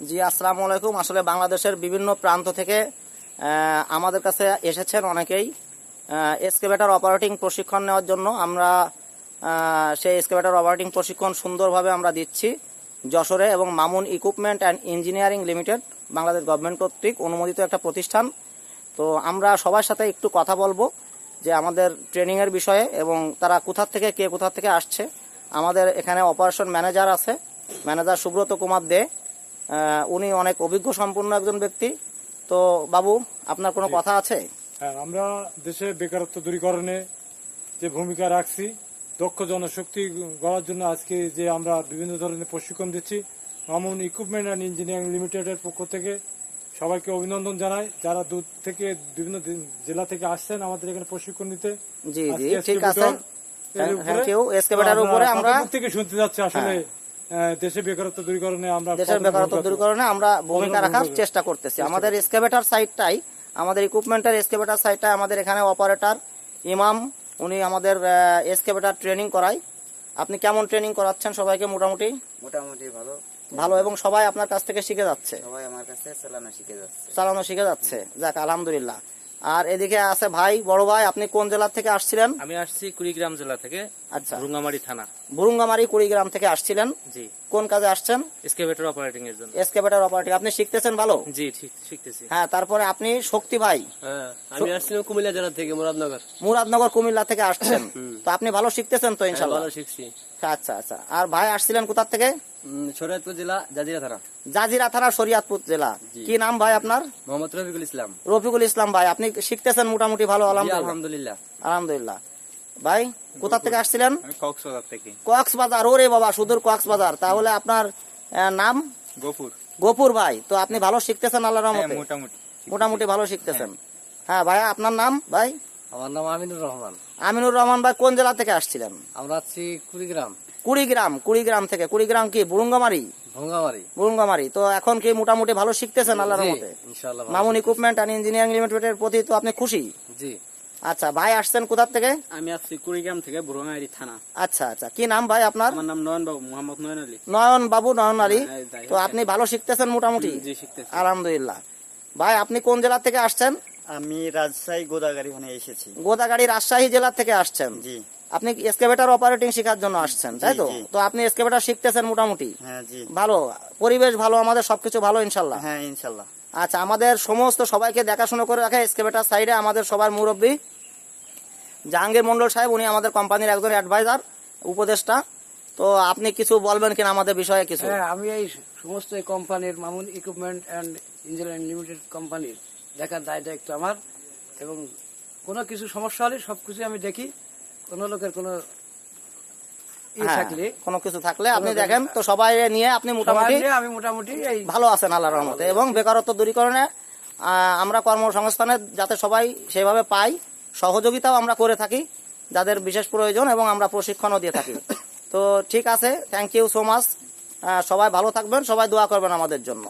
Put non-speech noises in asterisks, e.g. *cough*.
জি, আসসালামু আলাইকুম। আসলে বাংলাদেশের বিভিন্ন প্রান্ত থেকে আমাদের কাছে এসেছেন অনেকেই। এসকেভেটার অপারেটিং প্রশিক্ষণ নেওয়ার জন্য আমরা সেই এসকেভেটার অপারেটিং প্রশিক্ষণ সুন্দরভাবে আমরা দিচ্ছি যশোরে এবং Mamun equipment and engineering limited Bangladesh government কর্তৃক অনুমোদিত একটা প্রতিষ্ঠান। তো আমরা সবার সাথে একটু কথা বলব যে আমাদের ট্রেনিংয়ের বিষয়ে এবং তারা কোথার থেকে, কে কোথা থেকে আসছে। আমাদের এখানে অপারেশন ম্যানেজার আছে ম্যানেজার সুব্রত কুমার দে। উনি অনেক অভিজ্ঞ সম্পন্ন একজন ব্যক্তি। তো বাবু আপনার কোনো কথা আছে? হ্যাঁ আমরা দেশে বেকারত্ব দূরীকরণে যে ভূমিকা রাখছি দক্ষ জনশক্তি গড়ার জন্য আজকে যে আমরা বিভিন্ন ধরনের প্রশিক্ষণ দিচ্ছি মামুন ইকুইপমেন্ট অ্যান্ড ইঞ্জিনিয়ারিং লিমিটেডের পক্ষ থেকে সবাইকে অভিনন্দন জানাই। যারা দূর থেকে বিভিন্ন জেলা থেকে আসছেন আমাদের এখানে প্রশিক্ষণ নিতে জি জি ঠিক আছে। থ্যাংক ইউ এসকেভেটার তো উপরে আমরা থেকে শুনতে যাচ্ছি আসলে? আহ, দেশে বেকারত্ব দূরীকরণে আমরা দেশের বেকারত্ব দূরীকরণে আমরা ভূমিকা রাখার চেষ্টা করতেছি। আমাদের এসকেভেটার সাইটটাই আমাদের ইকুইপমেন্টের এসকেভেটার সাইটটাই আমাদের এখানে অপারেটর ইমাম উনি আমাদের এসকেভেটার ট্রেনিং করায়। আপনি কেমন ট্রেনিং করাচ্ছেন সবাইকে মোটামুটি? মোটামুটি ভালো। ভালো এবং সবাই আপনার কাছ থেকে শিখে যাচ্ছে। সবাই আমার কাছে চালানো শিখে যাচ্ছে। চালানো শিখে যাচ্ছে। যাক আলহামদুলিল্লাহ। আর এদিকে আছে ভাই বড় ভাই আপনি কোন জেলা থেকে আসছিলেন? আমি আসছি কুড়িগ্রাম জেলা থেকে আচ্ছা। রুঙ্গামারি থানা। বুরুঙ্গামারি কুড়িগ্রাম থেকে আসছিলেন? জি। কোন কাজে আসছেন? এসকেভেটর অপারেটিং এর জন্য। এসকেভেটার অপারেটিং আপনি শিখতেছেন ভালো? জি ঠিক শিখতেছি। হ্যাঁ তারপরে আপনি শক্তি ভাই। হ্যাঁ আমি আসছিলাম কুমিল্লা জেলা থেকে মুরাদনগর। মুরাদনগর কুমিল্লা থেকে আসছেন। তো আপনি ভালো শিখতেছেন তো ইনশাল্লাহ? ভালো শিখছি। আচ্ছা আচ্ছা। আর ভাই আসছিলেন কোথা থেকে? শরীয়তপুর জেলা জাজিরা থানা। জাজিরা থানা শরিয়াতপুর জেলা। কি নাম ভাই আপনার? মোহাম্মদ রফিকুল ইসলাম। রফিকুল ইসলাম ভাই আপনি শিখতেছেন মোটামুটি ভালো আলহামদুলিল্লাহ। আলহামদুলিল্লাহ। ভাই কোথা থেকে আসছিলেন? কক্সবাজার থেকে। কক্সবাজার ওরে বাবা সুদূর কক্সবাজার। তাহলে আপনার নাম? গফুর। গফুর ভাই তো আপনি ভালো শিখতেছেন আল্লাহর হ্যাঁ রহমতে। মোটামুটি মোটামুটি ভালো শিখতেছেন। হ্যাঁ ভাই আপনার নাম ভাই? আমার নাম আমিনুর রহমান। আমিনুর রহমান ভাই কোন জেলা থেকে আসছিলেন? আমরা আছি কুড়িগ্রাম। কুড়িগ্রাম কুড়িগ্রাম থেকে। কুড়িগ্রাম কি? বুরুঙ্গামারি? ভঙ্গামারি। বুরুঙ্গামারি। তো এখন কি মোটামুটি ভালো শিখতেছেন আল্লাহর জি, রহমতে? ইনশাআল্লাহ ভালো। মামুন ইকুইপমেন্ট অ্যান্ড ইঞ্জিনিয়ারিং লিমিটেডের প্রতি তো আপনি খুশি? জি। আচ্ছা ভাই আসছেন কোথার থেকে? আমি আসছি কুড়িগ্রাম থেকে বুড়ামারি থানা। আচ্ছা আচ্ছা। কি নাম ভাই আপনার? আমার নাম নয়ন বাবু মোহাম্মদ নয়ন আলী। নয়ন বাবু নয়ন আলী। হ্যাঁ, তো আপনি ভালো শিখতেছেন মোটামুটি? আলহামদুলিল্লাহ। ভাই আপনি কোন জেলা থেকে আসছেন? আমি রাজশাহী গোদাগাড়ি ওখানে এসেছি। গোদাগাড়ি রাজশাহী জেলা থেকে আসছেন। জি। আপনি এসকেভেটার অপারেটিং শেখার জন্য আসছেন তাই তো তো আপনি এসকেভেটার শিখতেছেন মোটামুটি। হ্যাঁ ভালো। পরিবেশ ভালো আমাদের সবকিছু ভালো ইনশাল্লাহ। হ্যাঁ ইনশাল্লাহ। আচ্ছা আমাদের সমস্ত সবাইকে দেখাশোনা করে রাখে এসকেভেটার সাইডে আমাদের সবার মুরব্বী। জাহাঙ্গীর মন্ডল সাহেব উনি আমাদের কোম্পানির একজন অ্যাডভাইজার উপদেষ্টা। তো আপনি কিছু বলবেন কিনা আমাদের বিষয়ে কিছু? হ্যাঁ আমি এই সমস্ত এই কোম্পানির Mamun equipment and engineering limited কোম্পানির দেখার দায় দায়িত্ব আমার। এবং কোনো কিছু সমস্যা হলে সবকিছু আমি দেখি। কোনো লোকের কোনো হ্যাঁ, কোনো কিছু থাকলে আপনি দেখেন তো সবাই নিয়ে আপনি মোটামুটি আমি মোটামুটি ভালো আছেন আল্লাহর রহমতে। এবং বেকারত্ব দূরীকরণে আমরা কর্মসংস্থানে যাতে সবাই সেভাবে পাই সহযোগিতাও আমরা করে থাকি যাদের বিশেষ প্রয়োজন এবং আমরা প্রশিক্ষণও দিয়ে থাকি। *coughs* তো ঠিক আছে থ্যাংক ইউ সো মাচ সবাই ভালো থাকবেন সবাই দোয়া করবেন আমাদের জন্য।